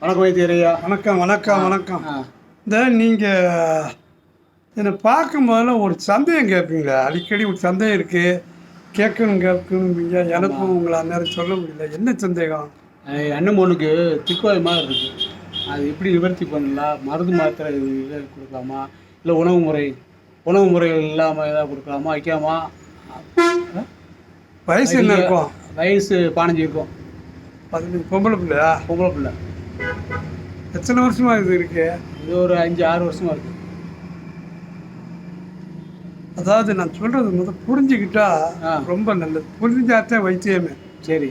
வணக்கம் வைத்தியரையா. வணக்கம் வணக்கம் வணக்கம். இந்த நீங்கள் என்னை பார்க்கும்போதுல ஒரு சந்தேகம் கேட்பீங்களா. அடிக்கடி ஒரு சந்தேகம் இருக்குது கேட்கணும் கேட்கணும்பீங்க எனக்கும் உங்களை அந்நேரம் சொல்ல முடியல. என்ன சந்தேகம்? அண்ணன் பொண்ணுக்கு திக்குவாய் மாதிரி இருக்கு. அது எப்படி நிவர்த்தி பண்ணலாம்? மருந்து மாத்திரை இது கொடுக்கலாமா? இல்லை உணவு முறை உணவு முறைகள் இல்லாமல் ஏதாவது கொடுக்கலாமா? வைக்காமா? வயசு என்ன இருக்கும்? வயசு பதினஞ்சு இருக்கும். பதினஞ்சு பொம்பளை பிள்ளையா? பொம்பளை பிள்ளை. எத்தனை வருஷமா இது இருக்கு? இது ஒரு அஞ்சு ஆறு வருஷமா இருக்கு. அதாவது நான் சொல்றது முதல் புரிஞ்சுக்கிட்டா. ரொம்ப நல்லது. புரிஞ்சாத்தான் வைத்தியமே. சரி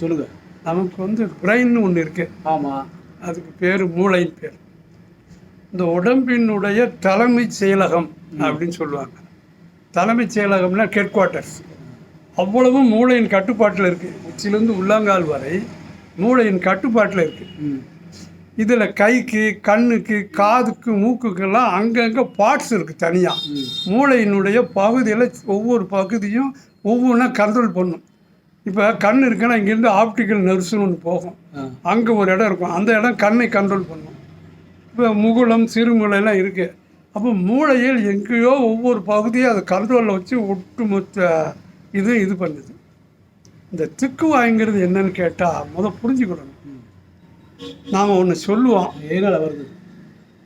சொல்லுங்க. நமக்கு வந்து பிரெயின் ஒன்று இருக்கு. ஆமாம் அதுக்கு பேர் மூளைன்னு பேர். இந்த உடம்பினுடைய தலைமைச் செயலகம் அப்படின்னு சொல்லுவாங்க. தலைமைச் செயலகம்னா ஹெட் குவார்ட்டர்ஸ் அவ்வளவும் மூளையின் கட்டுப்பாட்டில் இருக்குது உச்சிலேருந்து உள்ளங்கால் வரை மூளையின் கட்டுப்பாட்டில் இருக்குது இதில் கைக்கு கண்ணுக்கு காதுக்கு மூக்குக்கெல்லாம் அங்கங்கே பார்ட்ஸ் இருக்குது தனியாக மூளையினுடைய பகுதியில் ஒவ்வொரு பகுதியும் ஒவ்வொன்றா கண்ட்ரோல் பண்ணும். இப்போ கண் இருக்குன்னா இங்கேருந்து ஆப்டிக்கல் நர்ஸ்னு ஒன்று போகும். அங்கே ஒரு இடம் இருக்கும். அந்த இடம் கண்ணை கண்ட்ரோல் பண்ணும். இப்போ முகுளம் சிறுமுலைலாம் இருக்குது அப்போ மூளையில் எங்கேயோ ஒவ்வொரு பகுதியும் அதை கண்ட்ரோலில் வச்சு ஒட்டுமொத்த இது இது பண்ணுது. இந்த திக்கு வாய்ங்கிறது என்னன்னு கேட்டால் முத புரிஞ்சுக்கணும். ம் நாம் ஒன்று சொல்லுவோம். எதனால் வருது.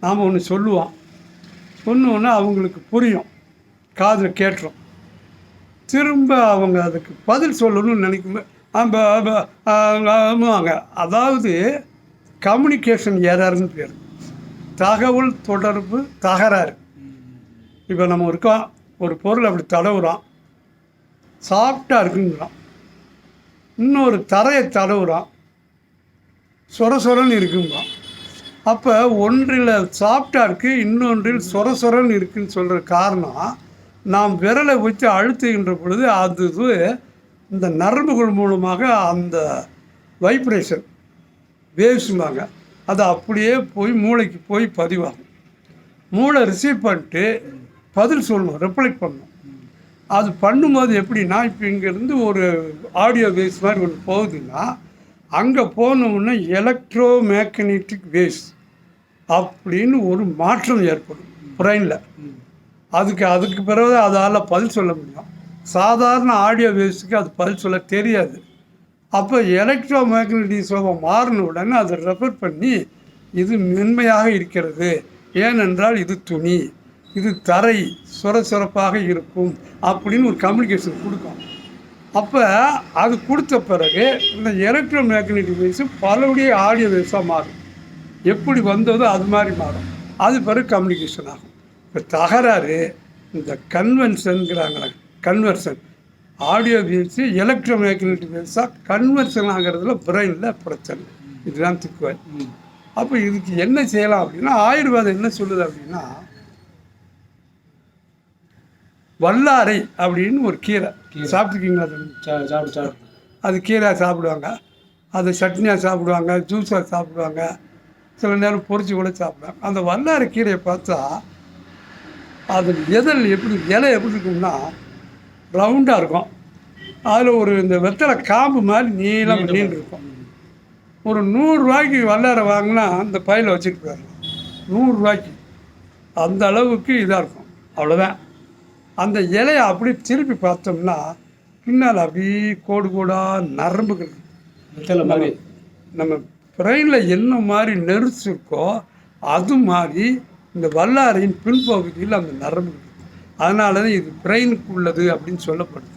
நாம் ஒன்று சொல்லுவோம். சொன்னோன்னே அவங்களுக்கு புரியும். காதில் கேட்டுரும். திரும்ப அவங்க அதுக்கு பதில் சொல்லணும்னு நினைக்கும் ஆமாங்க அதாவது கம்யூனிகேஷன் எரர்னு பேர். தகவல் தொடர்பு தகராறு. இப்போ நம்ம இருக்கோம் ஒரு பொருள் அப்படி தடவுறோம். சாஃப்டாக இருக்குங்கிறோம். இன்னொரு தரையை தடவுறான். சொர சொரன்னு இருக்குங்க அப்போ ஒன்றில் சாஃப்டாக இருக்குது இன்னொன்றில் சொர சொரன்னு இருக்குன்னு சொல்கிற காரணம் நாம் விரலை வச்சு அழுத்துகின்ற பொழுது அது இது இந்த நரம்புகள் மூலமாக அந்த வைப்ரேஷன் வேவ்ஸும்பாங்க அது அப்படியே போய் மூளைக்கு போய் பதிவாகும். மூளை ரிசீவ் பண்ணிட்டு பதில் சொல்லணும் ரிப்ளைக் பண்ணணும் அது பண்ணும்போது எப்படின்னா இப்போ இங்கேருந்து ஒரு ஆடியோ வேவ்ஸ் மாதிரி ஒன்று போகுதுன்னா அங்கே போனோம்னா எலக்ட்ரோ மேக்னெட்டிக் வேவ்ஸ் அப்படின்னு ஒரு மாற்றம் ஏற்படும் பிரெயினில் அதுக்கு அதுக்கு பிறகு அதால் பதில் சொல்ல முடியும். சாதாரண ஆடியோ வேவ்ஸுக்கு அது பதில் சொல்ல தெரியாது. அப்போ எலக்ட்ரோ மேக்னட்டிசமாக மாறின உடனே அதை ரெஃபர் பண்ணி இது மென்மையாக இருக்கிறது. ஏனென்றால் இது துணி. இது தரை சுரசுரப்பாக இருக்கும் அப்படின்னு ஒரு கம்யூனிகேஷன் கொடுக்கும். அப்போ அது கொடுத்த பிறகு இந்த எலக்ட்ரோ மேக்னெட்டிக் வேவ்ஸு பலபடிய ஆடியோ வேவ்ஸாக மாறும். எப்படி வந்ததோ அது மாதிரி மாறும். அது பிறகு கம்யூனிகேஷன் ஆகும். இப்போ தகராறு இந்த கன்வென்ஷனுங்கிறாங்களே conversion audio waves electromagnetic வேவ்ஸாக கன்வர்ஷன் ஆகிறதுல பிரெயினில் பிரச்சனை. இதுதான் திக்குவாய் அப்போ இதுக்கு என்ன செய்யலாம் அப்படின்னா ஆயுர்வேதம் என்ன சொல்லுது அப்படின்னா வல்லாரை அப்படின்னு ஒரு கீரை. சாப்பிட்ருக்கீங்களா அது சா சாப்பிடு சாப்பிடு. அது கீரை சாப்பிடுவாங்க. அது சட்னியாக சாப்பிடுவாங்க ஜூஸாக சாப்பிடுவாங்க. சில நேரம் பொரிச்சு கூட சாப்பிடுவாங்க. அந்த வல்லாரை கீரையை பார்த்தா அது எதல் எப்படி இலை எப்படி இருக்கும்னா ரவுண்டாக இருக்கும். அதில் ஒரு இந்த வெத்தலை காம்பு மாதிரி நீளம் நீண்டு இருக்கும் ஒரு நூறுரூவாய்க்கு வல்லாரை வாங்கினா அந்த பையில் வச்சுட்டு போயிடலாம். நூறுரூவாய்க்கு அந்த அளவுக்கு இதாக இருக்கும். அவ்வளோதான் அந்த இலையை அப்படியே திருப்பி பார்த்தோம்னா பின்னால் அப்படியே கோடு கோடாக நரம்புகள் மாதிரி. நம்ம பிரெயினில் என்ன மாதிரி நெருசு இருக்கோ அது மாதிரி இந்த வல்லாரையின் பின்பகுதியில் அந்த நரம்பு இருக்கு. அதனால தான் இது பிரெயினுக்கு உள்ளது அப்படின்னு சொல்லப்படுது.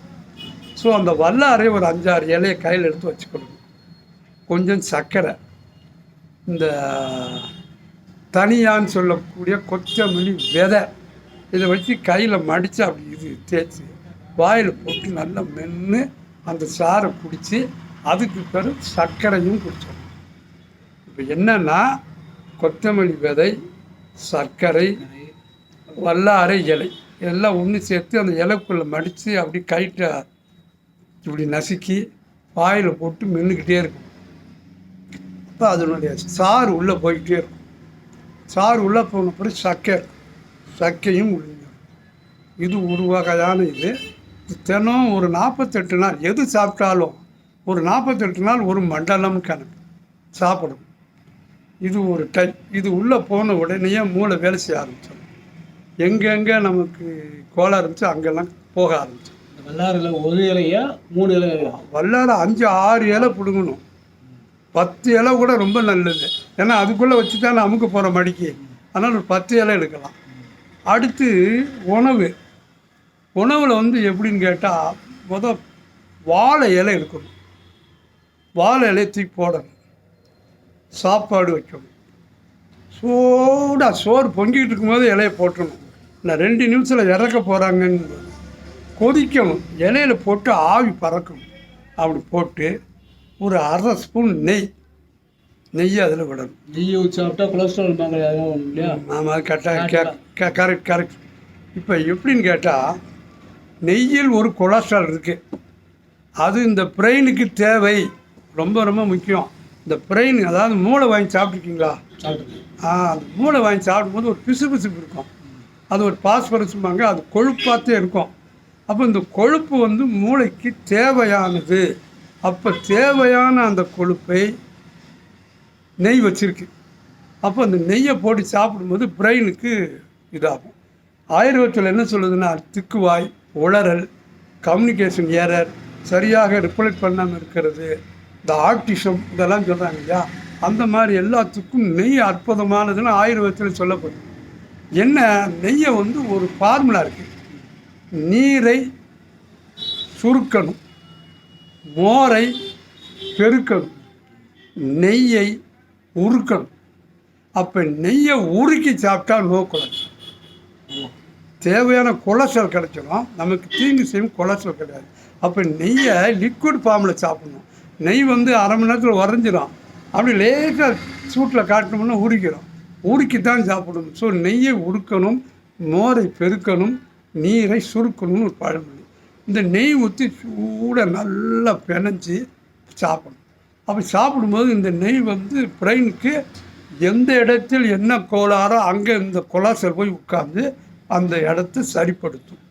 ஸோ அந்த வல்லாரை ஒரு அஞ்சாறு இலையை கையில் எடுத்து வச்சுக்கணும். கொஞ்சம் சர்க்கரை. இந்த தனியான்னு சொல்லக்கூடிய கொத்தமல்லி விதை. இதை வச்சு கையில் மடித்து அப்படி இது தேய்ச்சி வாயில் போட்டு நல்லா மென்று அந்த சாறை குடித்து அதுக்கு பிறகு சர்க்கரையும் குடிச்சோம். இப்போ என்னென்னா கொத்தமல்லி விதை சர்க்கரை வல்லாரை இலை எல்லாம் ஒன்று சேர்த்து அந்த இலைக்குள்ளே மடித்து அப்படி கைட்டை இப்படி நசுக்கி வாயில் போட்டு மென்னுக்கிட்டே இருக்கும். அப்போ அதனுடைய சாறு உள்ளே போய்கிட்டே இருக்கும். சாறு உள்ளே போன பிறகு சக்கை சக்கையும் உளுந்து இது ஒரு வகையான இது. தினம் ஒரு நாற்பத்தெட்டு நாள் எது சாப்பிட்டாலும் ஒரு நாற்பத்தெட்டு நாள் ஒரு மண்டலம் கணக்கு சாப்பிடும். இது ஒரு டைப் இது உள்ளே போன உடனேயே மூளை வேலை செய்ய ஆரம்பிச்சிடும். எங்கெங்கே நமக்கு கோளாறு இருந்துச்சோ அங்கெல்லாம் போக ஆரம்பிச்சிடும். இந்த வல்லாரில் ஒரு இலையா மூணு இலையா வல்லார அஞ்சு ஆறு இலை பிடுங்கணும். பத்து இலை கூட ரொம்ப நல்லது. ஏன்னா அதுக்குள்ளே வச்சு தான் அமுக்க போகிற மடிக்கு. அதனால் ஒரு பத்து இலை எடுக்கலாம். அடுத்து உணவு. உணவில் வந்து எப்படின்னு கேட்டால் முத வாழை இலை இருக்கணும். வாழை இலையை தூக்கி போடணும். சாப்பாடு வைக்கணும். சூடாக சோறு பொங்கிட்டு இருக்கும்போது இலையை போட்டணும் நான் ரெண்டு நிமிஷத்தில் இறக்க போகிறாங்கன்னு கொதிக்கணும். இலையில போட்டு ஆவி பறக்கணும். அப்படி போட்டு ஒரு அரை ஸ்பூன் நெய் நெய்யை அதில் விடணும் நெய் ஊற்றி சாப்பிட்டா கொலஸ்ட்ரால் அதெல்லாம் இல்லையா? ஆமாம் அது கரெக்டாக கரெக்ட் கரெக்ட் இப்போ எப்படின்னு கேட்டால் நெய்யில் ஒரு கொலஸ்ட்ரால் இருக்குது அது இந்த பிரெயினுக்கு தேவை. ரொம்ப ரொம்ப முக்கியம். இந்த பிரெயின் அதாவது மூளை வாங்கி சாப்பிட்ருக்கீங்களா ஆ அந்த மூளை வாங்கி சாப்பிடும்போது ஒரு பிசு பிசுப்பு இருக்கும். அது ஒரு பாஸ்பரஸ்ம்பாங்க அது கொழுப்பாத்தே இருக்கும். அப்போ இந்த கொழுப்பு வந்து மூளைக்கு தேவையானது. அப்போ தேவையான அந்த கொழுப்பை நெய் வச்சுருக்கு. அப்போ அந்த நெய்யை போட்டு சாப்பிடும்போது பிரெயினுக்கு இதாகும். ஆயுர்வேதத்தில் என்ன சொல்லுதுன்னா திக்குவாய் உளறல் கம்யூனிகேஷன் ஏரர் சரியாக ரிப்ளைட் பண்ணாமல் இருக்கிறது இந்த ஆக்டிசம் இதெல்லாம் சொல்கிறாங்க இல்லையா? அந்த மாதிரி எல்லாத்துக்கும் நெய் அற்புதமானதுன்னு ஆயுர்வேதத்தில் சொல்லப்படுது. என்ன? நெய்யை வந்து ஒரு ஃபார்முலா இருக்குது நீரை சுருக்கணும் மோரை பெருக்கணும். நெய்யை உருக்கணும். அப்போ நெய்யை உருக்கி சாப்பிட்டா நோ கொலஸ்ட்ரால் தேவையான கொலஸ்ட்ரால் கிடைச்சிடும் நமக்கு தீங்கு செய்யும் கொலஸ்ட்ரால் கிடையாது. அப்போ நெய்யை லிக்விட் ஃபார்மில் சாப்பிடணும். நெய் வந்து அரை மணி நேரத்தில் உறைஞ்சிரும். அப்படி லேட்டாக சூட்டில் காட்டணும்னா உரிக்கிறோம். உருக்கித்தான் சாப்பிடணும். ஸோ நெய்யை உருக்கணும் மோரை பெருக்கணும் நீரை சுருக்கணும்னு ஒரு பழமொழி. இந்த நெய் ஊற்றி சூட நல்லா பிணைஞ்சு சாப்பிடணும். அப்படி சாப்பிடும்போது இந்த நெய் வந்து பிரெயினுக்கு எந்த இடத்தில் என்ன கோளாறோ அங்கே இந்த கொலாசல் போய் உட்காந்து அந்த இடத்த சரிப்படுத்தும்.